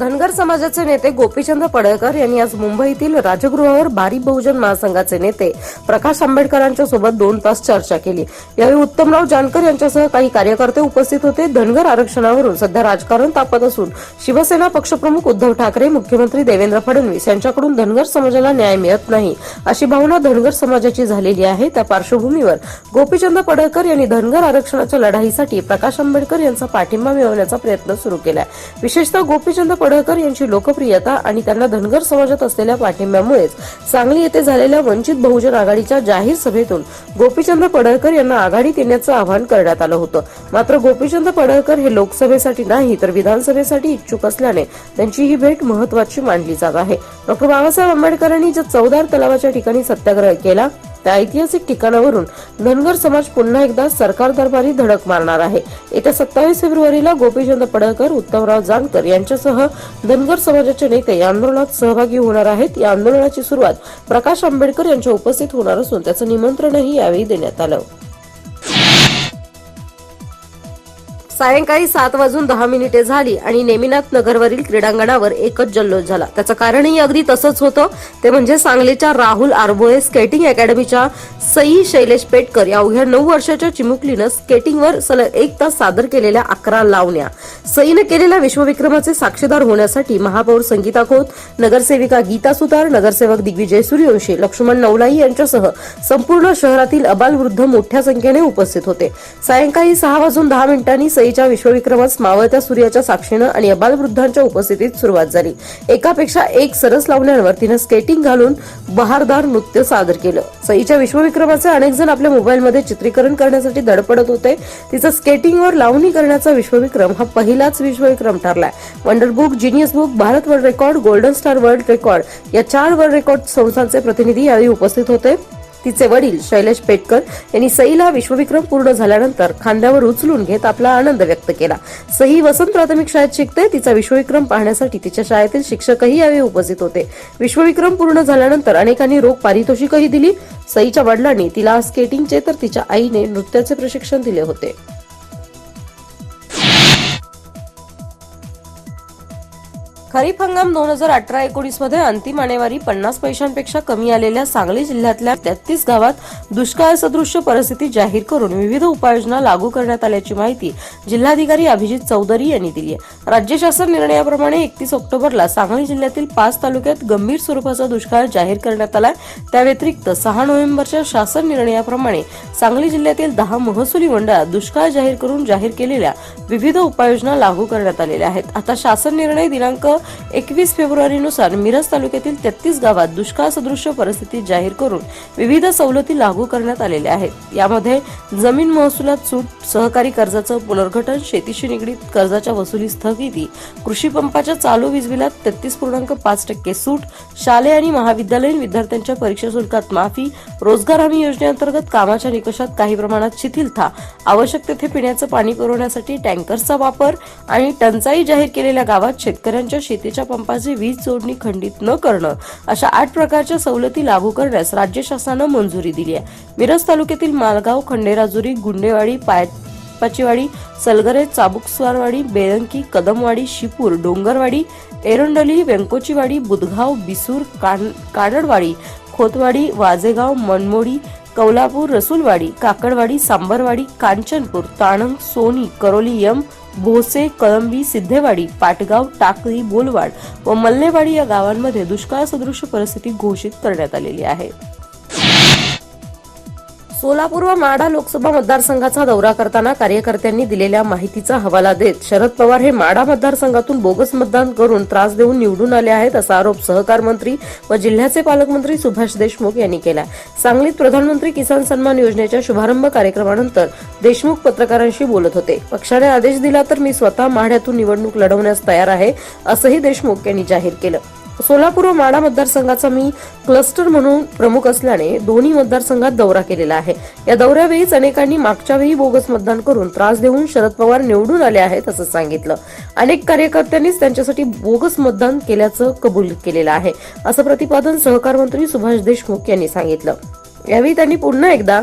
धनगर समाजाचे नेते गोपीचंद पडळकर यांनी आज मुंबईतील राजगृहावर भारी बहुजन महासंघाचे नेते प्रकाश आंबेडकरांच्या सोबत दोन तास चर्चा केली. यावेळी उत्तमराव जानकर यांच्यासह काही कार्यकर्ते उपस्थित होते. धनगर आरक्षणावरून सध्या राजकारण तापत असून शिवसेना पक्षप्रमुख उद्धव ठाकरे मुख्यमंत्री देवेंद्र फडणवीस यांच्याकडून धनगर समाजाला न्याय मिळत नाही अशी भावना धनगर समाजाची झालेली आहे. त्या पार्श्वभूमीवर गोपीचंद पडळकर यांनी धनगर आरक्षणाच्या लढाईसाठी प्रकाश आंबेडकर यांचा पाठिंबा मिळवण्याचा प्रयत्न सुरू केला विशेषतः गोपीचंद पडळकर यांची लोकप्रियता आणि त्यांना धनगर समाजात असलेल्या पाठिंब्यामुळेच सांगली येथे झालेल्या वंचित बहुजन आघाडीच्या जाहीर सभेतून गोपीचंद पडळकर यांना आघाडीत येण्याचं आवाहन करण्यात आलं होतं. मात्र गोपीचंद पडळकर हे लोकसभेसाठी नाही तर विधानसभेसाठी इच्छुक असल्याने त्यांची ही भेट महत्वाची मानली जात आहे. डॉक्टर बाबासाहेब आंबेडकरांनी ज्या चौदार तलावाच्या ठिकाणी सत्याग्रह केला त्या ऐतिहासिक ठिकाणावरून धनगर समाज पुन्हा एकदा सरकार दरबारी धडक मारणार आहे. येत्या सत्तावीस फेब्रुवारीला गोपीचंद पडळकर उत्तमराव जानकर यांच्यासह धनगर समाजाचे नेते या आंदोलनात सहभागी होणार आहेत. या आंदोलनाची सुरुवात प्रकाश आंबेडकर यांच्या उपस्थित होणार असून त्याचं निमंत्रणही यावेळी देण्यात आलं. सायंकाळी सात वाजून दहा मिनिटे झाली आणि नेमिनाथ नगरवरील क्रीडांगणावर एकच जल्लोष झाला. त्याचं कारणही अगदी तसंच होतं. ते म्हणजे सांगलीच्या राहुल आरबोळे स्केटिंग अकॅडमीच्या सई शैलेश पेटकर या अवघ्या नऊ वर्षाच्या चिमुकलीनं स्केटिंगवर सलग एक तास सादर केलेल्या अकरा लावण्या. सईनं केलेल्या विश्वविक्रमाचे साक्षीदार होण्यासाठी महापौर संगीता खोत नगरसेविका गीता सुतार नगरसेवक दिग्विजय सूर्यवंशी लक्ष्मण नवलाई यांच्यासह संपूर्ण शहरातील अबालवृद्ध मोठ्या संख्येने उपस्थित होते. सायंकाळी सहा वाजून दहा मिनिटांनी सई सईच्या विश्वविक्रमात मावळत्या सूर्याच्या साक्षीनं आणि अबालवृद्धांच्या उपस्थितीत सुरुवात झाली. एकापेक्षा एक सरस लावण्यांवर तिनं स्केटिंग घालून बहारदार नृत्य सादर केलं. सईच्या विश्वविक्रमाचे अनेक जण आपल्या मोबाईलमध्ये चित्रीकरण करण्यासाठी धडपडत होते. तिचा स्केटिंगवर लावणी करण्याचा विश्वविक्रम हा पहिलाच विश्वविक्रम ठरलाय. Wonder book genius book Bharat world record golden star world record या चार वर्ल्ड रेकॉर्ड संस्थांचे प्रतिनिधी यावेळी उपस्थित होते. तिचे वडील शैलेश पेटकर यांनी सईला विश्वविक्रम पूर्ण झाल्यानंतर खांद्यावर उचलून घेत आपला आनंद व्यक्त केला. सई वसंत प्राथमिक शाळेत शिकते तिचा विश्वविक्रम पाहण्यासाठी तिच्या शाळेतील शिक्षकही यावेळी उपस्थित होते. विश्वविक्रम पूर्ण झाल्यानंतर अनेकांनी रोख पारितोषिकही दिली. सईच्या वडिलांनी तिला स्केटिंगचे तर तिच्या आईने नृत्याचे प्रशिक्षण दिले होते. खरीप हंगाम दोन हजार अठरा एकोणीसमध्ये अंतिम आणेवारी पन्नास पैशांपेक्षा कमी आलेल्या सांगली जिल्ह्यातल्या तेहतीस गावात दुष्काळ सदृश्य परिस्थिती जाहीर करून विविध उपाययोजना लागू करण्यात आल्याची माहिती जिल्हाधिकारी अभिजित चौधरी यांनी दिली आहे. राज्य शासन निर्णयाप्रमाणे एकतीस ऑक्टोबरला सांगली जिल्ह्यातील पाच तालुक्यात गंभीर स्वरूपाचा दुष्काळ जाहीर करण्यात आला त्या व्यतिरिक्त सहा नोव्हेंबरच्या शासन निर्णयाप्रमाणे सांगली जिल्ह्यातील दहा महसुली मंडळात दुष्काळ जाहीर करून जाहीर केलेल्या विविध उपाययोजना लागू करण्यात आलेल्या आहेत. आता शासन निर्णय दिनांक एकवीस फेब्रुवारीनुसार मिरज तालुक्यातील तेहतीस गावात दुष्काळ सदृश्य परिस्थिती जाहीर करून विविध सवलती लागू करण्यात आलेल्या आहेत. यामध्ये जमीन महसुलात सूट सहकारी कर्जाचं पुनर्गठन शेतीशी निगडीत कर्जाच्या वसुली स्थगिती कृषी पंपाच्या चालू वीज बिलात तेहतीस पूर्णांक पाच टक्के सूट शालेय आणि महाविद्यालयीन विद्यार्थ्यांच्या परीक्षा शुल्कात माफी रोजगार हमी योजनेअंतर्गत कामाच्या निकषात काही प्रमाणात शिथिलता आवश्यक तेथे पिण्याचं पाणी पुरवण्यासाठी टँकर्सचा वापर आणि टंचाई जाहीर केलेल्या गावात शेतकऱ्यांच्या शेतीच्या पंपाची वीज जोडणी खंडित न करणं अशा आठ प्रकारच्या सवलती लागू करण्यास राज्य शासनानं मंजुरी दिली आहे. मिरज तालुक्यातील मालगाव खंडेराजुरी गुंडेवाडी पाय पाचीवाडी सलगरे चाबुकस्वारवाडी बेळंकी कदमवाडी शिपूर डोंगरवाडी एरंडली व्यंकोचीवाडी बुधगाव बिसूर कान कानडवाडी खोतवाडी वाजेगाव मनमोडी कौलापूर रसूलवाडी काकडवाडी सांबरवाडी कांचनपूर ताणंग सोनी करोली यम भोसे कळंबी सिद्धेवाडी पाटगाव टाकळी बोलवाड व मल्लेवाडी या गावांमध्ये दुष्काळ सदृश परिस्थिती घोषित करण्यात आलेली आहे. सोलापूर व माढा लोकसभा मतदारसंघाचा दौरा करताना कार्यकर्त्यांनी दिलेल्या माहितीचा हवाला देत शरद पवार हे माढा मतदारसंघातून बोगस मतदान करून त्रास देऊन निवडून आले आहेत असा आरोप सहकार मंत्री व जिल्ह्याचे पालकमंत्री सुभाष देशमुख यांनी केला सांगलीत प्रधानमंत्री किसान सन्मान योजनेच्या शुभारंभ कार्यक्रमानंतर देशमुख पत्रकारांशी बोलत होते. पक्षाने आदेश दिला तर मी स्वतः माढ्यातून निवडणूक लढवण्यास तयार आहे असंही देशमुख यांनी जाहीर केलं. सोलापूर व माढा मतदारसंघाचा मी क्लस्टर म्हणून प्रमुख असल्याने दोन्ही मतदारसंघात दौरा केलेला आहे. या दौऱ्यावेळीच अनेकांनी मागच्या वेळी बोगस मतदान करून त्रास देऊन शरद पवार निवडून आले आहेत असं सांगितलं. अनेक कार्यकर्त्यांनीच त्यांच्यासाठी बोगस मतदान केल्याचं कबूल केलेलं आहे असं प्रतिपादन सहकार मंत्री सुभाष देशमुख यांनी सांगितलं. यावेळी त्यांनी पुन्हा एकदा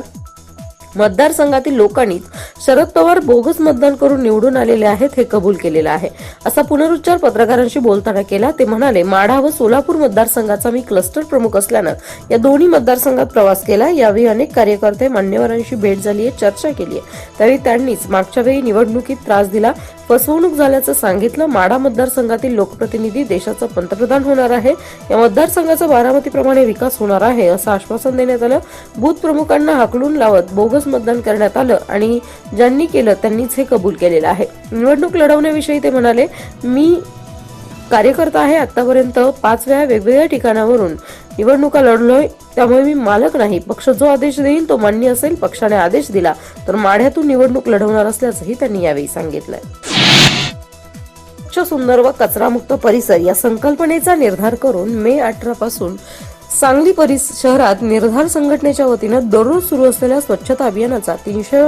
मतदारसंघातील लोकांनीच शरद पवार बोगस मतदान करून निवडून आलेले आहेत हे कबूल केलेलं आहे. असा पुनरुच्चार पत्रकारांशी बोलताना केला ते म्हणाले माढा व सोलापूर मतदारसंघाचा मी क्लस्टर प्रमुख असल्यानं या दोन्ही मतदारसंघात प्रवास केला. यावेळी अनेक कार्यकर्ते मान्यवरांशी भेट झाली आहे चर्चा केली आहे. त्यावेळी त्यांनीच मागच्या वेळी निवडणुकीत त्रास दिला. फसवणूक झाल्याचं सांगितलं माढा मतदारसंघातील लोकप्रतिनिधी देशाचं पंतप्रधान होणार आहे. या मतदारसंघाचा बारामतीप्रमाणे विकास होणार आहे असं आश्वासन देण्यात आलं. बूथ प्रमुखांना हाकलून लावत बोगस मतदान करण्यात आलं आणि ज्यांनी केलं त्यांनीच हे कबूल केलेलं आहे. निवडणूक लढवण्याविषयी ते म्हणाले मी कार्यकर्ता आहे. आतापर्यंत पाच वेळा वेगवेगळ्या ठिकाणावरून निवडणुका लढलोय. त्यामुळे मी मालक नाही. पक्ष जो आदेश देईल तो मान्य असेल. पक्षाने आदेश दिला तर माढ्यातून निवडणूक लढवणार असल्याचंही त्यांनी यावेळी सांगितलं स्वच्छ सुंदर व कचरामुक्त परिसर या संकल्पनेचा निर्धार करून मे अठरा पासून सांगली परिस शहरात निर्धार संघटनेच्या वतीनं दररोज सुरू असलेल्या स्वच्छता अभियानाचा तीनशे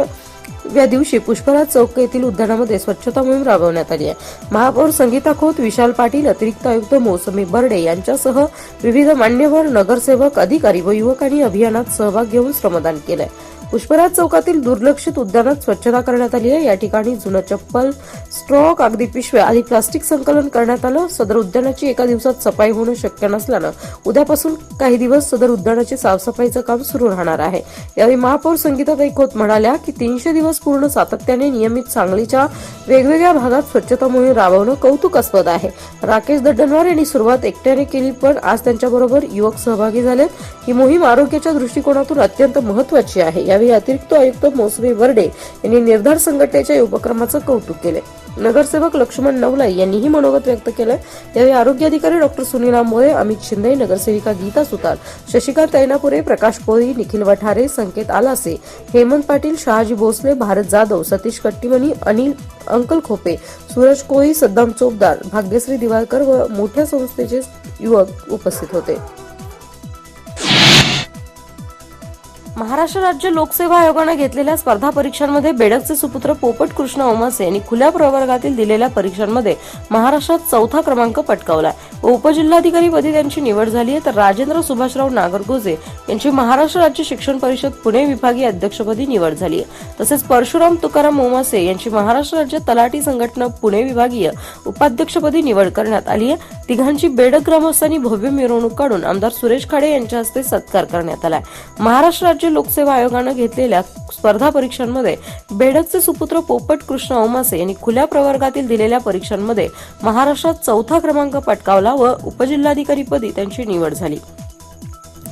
या दिवशी पुष्पराज चौक येथील उद्यानामध्ये स्वच्छता मोहीम राबवण्यात आली आहे. महापौर संगीता खोत विशाल पाटील अतिरिक्त आयुक्त मौसमी बर्डे यांच्यासह विविध मान्यवर नगरसेवक अधिकारी व युवकांनी अभियानात सहभाग घेऊन श्रमदान केलंय. पुष्पराज चौकातील दुर्लक्षित उद्यानात स्वच्छता करण्यात आली आहे. या ठिकाणी जुनं चप्पल स्ट्रॉ कागदी पिशव्या आणि प्लास्टिक संकलन करण्यात आलं. सदर उद्यानाची एका दिवसात सफाई होणं शक्य नसल्यानं उद्यापासून काही दिवस सदर उद्यानाची साफसफाईचं काम सुरू राहणार आहे. यावेळी महापौर संगीता खोत म्हणाल्या की तीनशे दिवस पूर्ण सातत्याने नियमित सांगलीच्या वेगवेगळ्या भागात स्वच्छता मोहीम राबवणं कौतुकास्पद आहे. राकेश दड्डनवार यांनी सुरुवात एकट्याने केली पण आज त्यांच्याबरोबर युवक सहभागी झालेत. ही मोहीम आरोग्याच्या दृष्टिकोनातून अत्यंत महत्वाची आहे. यावेळी अतिरिक्त आयुक्त मोसमी वर्डे यांनी निर्धार संघटनेच्या या उपक्रमाचं कौतुक केले. नगरसेवक लक्ष्मण नवलाई यांनीही मनोगत व्यक्त केलंय यावेळी आरोग्य अधिकारी डॉक्टर सुनील आंबोळे अमित शिंदे नगरसेविका गीता सुतार शशिकांत ऐनापुरे प्रकाश कोळी निखिल वठारे संकेत आलासे हेमंत पाटील शहाजी भोसले भारत जाधव सतीश कट्टीमणी अनिल अंकल खोपे सूरज कोळी सद्दाम चोपदार भाग्यश्री दिवाळकर व मोठ्या संस्थेचे युवक उपस्थित होते. महाराष्ट्र राज्य लोकसेवा आयोगाने घेतलेल्या स्पर्धा परीक्षांमध्ये बेडकचे सुपुत्र पोपट कृष्ण ओमासे यांनी खुल्या प्रवर्गातील दिलेल्या परीक्षांमध्ये महाराष्ट्रात चौथा क्रमांक पटकावला उपजिल्हाधिकारीपदी त्यांची निवड झाली आहे तर राजेंद्र सुभाषराव नागरगोजे यांची महाराष्ट्र राज्य शिक्षण परिषद पुणे विभागीय अध्यक्षपदी निवड झाली आहे. तसेच परशुराम तुकाराम ओमासे यांची महाराष्ट्र राज्य तलाठी संघटना पुणे विभागीय उपाध्यक्षपदी निवड करण्यात आली आहे. तिघांची बेडक ग्रामस्थांनी भव्य मिरवणूक काढून आमदार सुरेश खाडे यांच्या हस्ते सत्कार करण्यात आलाय महाराष्ट्र राज्य लोकसेवा आयोगानं घेतलेल्या स्पर्धा परीक्षांमध्ये बेडकचे सुपुत्र पोपट कृष्ण ओमासे यांनी खुल्या प्रवर्गातील दिलेल्या परीक्षांमध्ये महाराष्ट्रात चौथा क्रमांक पटकावला व उपजिल्हाधिकारीपदी त्यांची निवड झाली.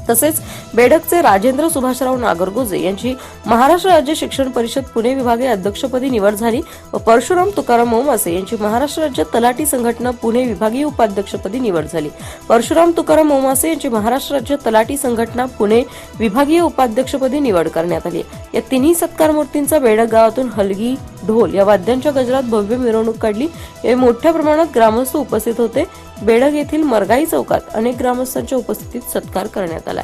तसेच बेडकचे राजेंद्र सुभाषराव नागरगोजे यांची महाराष्ट्र राज्य शिक्षण परिषद पुणे विभागीय अध्यक्षपदी निवड झाली व परशुराम तुकाराम मोमासे यांची महाराष्ट्र राज्य तलाठी संघटना पुणे विभागीय उपाध्यक्षपदी निवड झाली. परशुराम तुकाराम मोमासे यांची महाराष्ट्र राज्य तलाठी संघटना पुणे विभागीय उपाध्यक्षपदी निवड करण्यात आली. या तिन्ही सत्कार मूर्तींचा बेडक गावातून हलगी ढोल या वाद्यांच्या गजरात भव्य मिरवणूक काढली. यावेळी मोठ्या प्रमाणात ग्रामस्थ उपस्थित होते. बेडग येथील मरगाई चौकात अनेक ग्रामस्थांच्या उपस्थितीत सत्कार करण्यात आला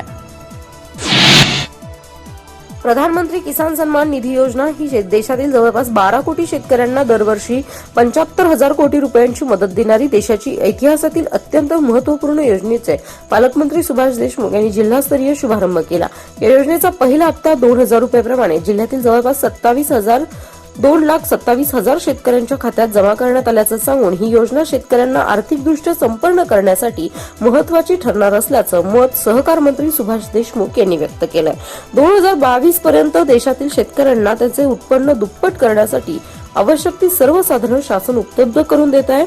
प्रधानमंत्री किसान सन्मान निधी योजना ही देशातील जवळपास बारा कोटी शेतकऱ्यांना दरवर्षी पंच्याहत्तर हजार कोटी रुपयांची मदत देणारी देशाची इतिहासातील अत्यंत महत्त्वपूर्ण योजनेचे पालकमंत्री सुभाष देशमुख यांनी जिल्हास्तरीय शुभारंभ केला. या योजनेचा पहिला हप्ता दोन हजार रुपयाप्रमाणे जिल्ह्यातील जवळपास सत्तावीस हजार दोन लाख सत्तावीस हजार शेतकऱ्यांच्या खात्यात जमा करण्यात आल्याचं सांगून ही योजना शेतकऱ्यांना आर्थिकदृष्ट्या संपन्न करण्यासाठी महत्वाची ठरणार असल्याचं मत सहकार मंत्री सुभाष देशमुख यांनी व्यक्त केलंय. दोन हजार बावीस पर्यंत देशातील शेतकऱ्यांना त्यांचे उत्पन्न दुप्पट करण्यासाठी आवश्यक ती सर्व साधनं शासन उपलब्ध करून देत आहे.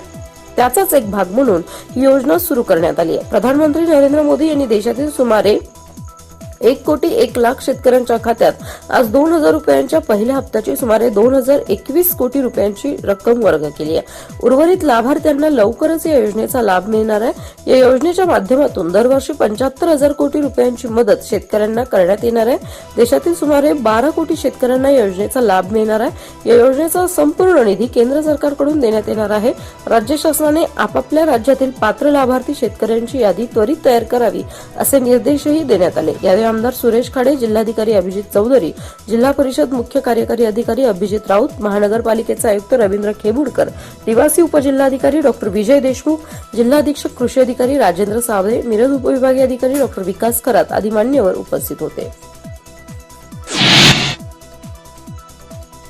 त्याचाच एक भाग म्हणून ही योजना सुरू करण्यात आली आहे. प्रधानमंत्री नरेंद्र मोदी यांनी देशातील सुमारे एक कोटी एक लाख शेतकऱ्यांच्या खात्यात. आज दोन हजार रुपयांच्या पहिल्या हप्त्याची सुमारे दोन हजार एकवीस कोटी रुपयांची रक्कम वर्ग केली आहे. उर्वरित लाभार्थ्यांना लवकरच या योजनेचा लाभ मिळणार आहे. या योजनेच्या माध्यमातून दरवर्षी पंच्याहत्तर हजार कोटी रुपयांची मदत शेतकऱ्यांना करण्यात येणार आहे. देशातील सुमारे बारा कोटी शेतकऱ्यांना या योजनेचा लाभ मिळणार आहे. या योजनेचा संपूर्ण निधी केंद्र सरकारकडून देण्यात येणार आहे. राज्य शासनाने आपापल्या राज्यातील पात्र लाभार्थी शेतकऱ्यांची यादी त्वरित तयार करावी असे निर्देशही देण्यात आले. यावेळी आमदार सुरेश खाडे जिल्हाधिकारी अभिजित चौधरी जिल्हा परिषद मुख्य कार्यकारी अधिकारी अभिजित राऊत महानगरपालिकेचे आयुक्त रवींद्र खेबुडकर निवासी उपजिल्हाधिकारी डॉक्टर विजय देशमुख जिल्हाधीक्षक कृषी अधिकारी राजेंद्र सावळे मिरज उपविभागीय अधिकारी डॉक्टर विकास करात आदी मान्यवर उपस्थित होते.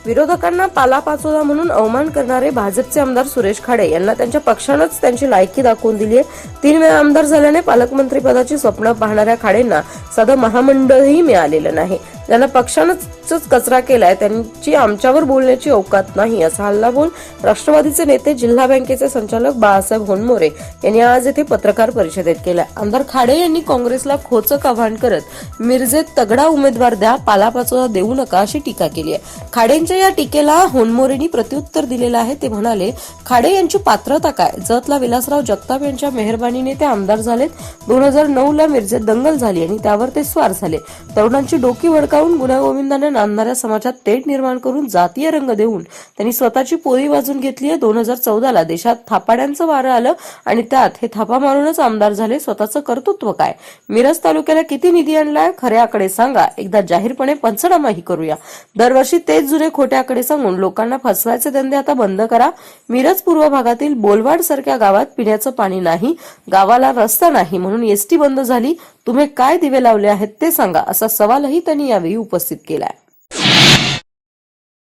विरोधकांना पालापाचोळा म्हणून अवमान करणारे भाजपचे आमदार सुरेश खाडे यांना त्यांच्या पक्षानंच त्यांची लायकी दाखवून दिली आहे तीन वेळा आमदार झाल्याने पालकमंत्री पदाची स्वप्न पाहणाऱ्या खाडेंना साधं महामंडळही मिळालेलं नाही. ज्यांना पक्षानंच कचरा केलाय त्यांची आमच्यावर बोलण्याची अवकात नाही असा हल्लाबोल राष्ट्रवादीचे नेते जिल्हा बँकेचे संचालक बाळासाहेब होनमोरे यांनी आज येथे पत्रकार परिषदेत केला आमदार खाडे यांनी काँग्रेसला खोचक आव्हान करत मिरजेत तगडा उमेदवार द्या पालापाचोळा देऊ नका अशी टीका केली आहे. खाडेंच्या या टीकेला होनमोरेंनी प्रत्युत्तर दिलेलं आहे ते म्हणाले खाडे यांची पात्रता काय? जतला विलासराव जगताप यांच्या मेहरबानीने ते आमदार झालेत. दोन हजार नऊ ला मिरजेत दंगल झाली आणि त्यावर ते स्वार झाले. तरुणांची डोकी भडकावून गुन्हेगोविंदाने नांदणाऱ्या समाजात तेट निर्माण करून जातीय रंग देऊन त्यांनी स्वतःची पोळी वाजून घेतली आहे. दोन हजार चौदाला देशात थापाड्यांचं वारं आलं आणि त्यात हे थापा मारूनच आमदार झाले. स्वतःचं कर्तृत्व काय? मिरज तालुक्याला किती निधी आणलाय? खऱ्या आकडे सांगा. एकदा जाहीरपणे पंचनामाही करूया. दरवर्षी तेच जुने खोटे आकडे सांगून लोकांना फसवायचे धंदे आता बंद करा. मिरज पूर्व भागातील बोलवाड सारख्या गावात पिण्याचं पाणी नाही. गावाला रस्ता नाही म्हणून एसटी बंद झाली. तुम्ही काय दिवे लावले आहेत ते सांगा असा सवालही त्यांनी यावेळी उपस्थित केलाय.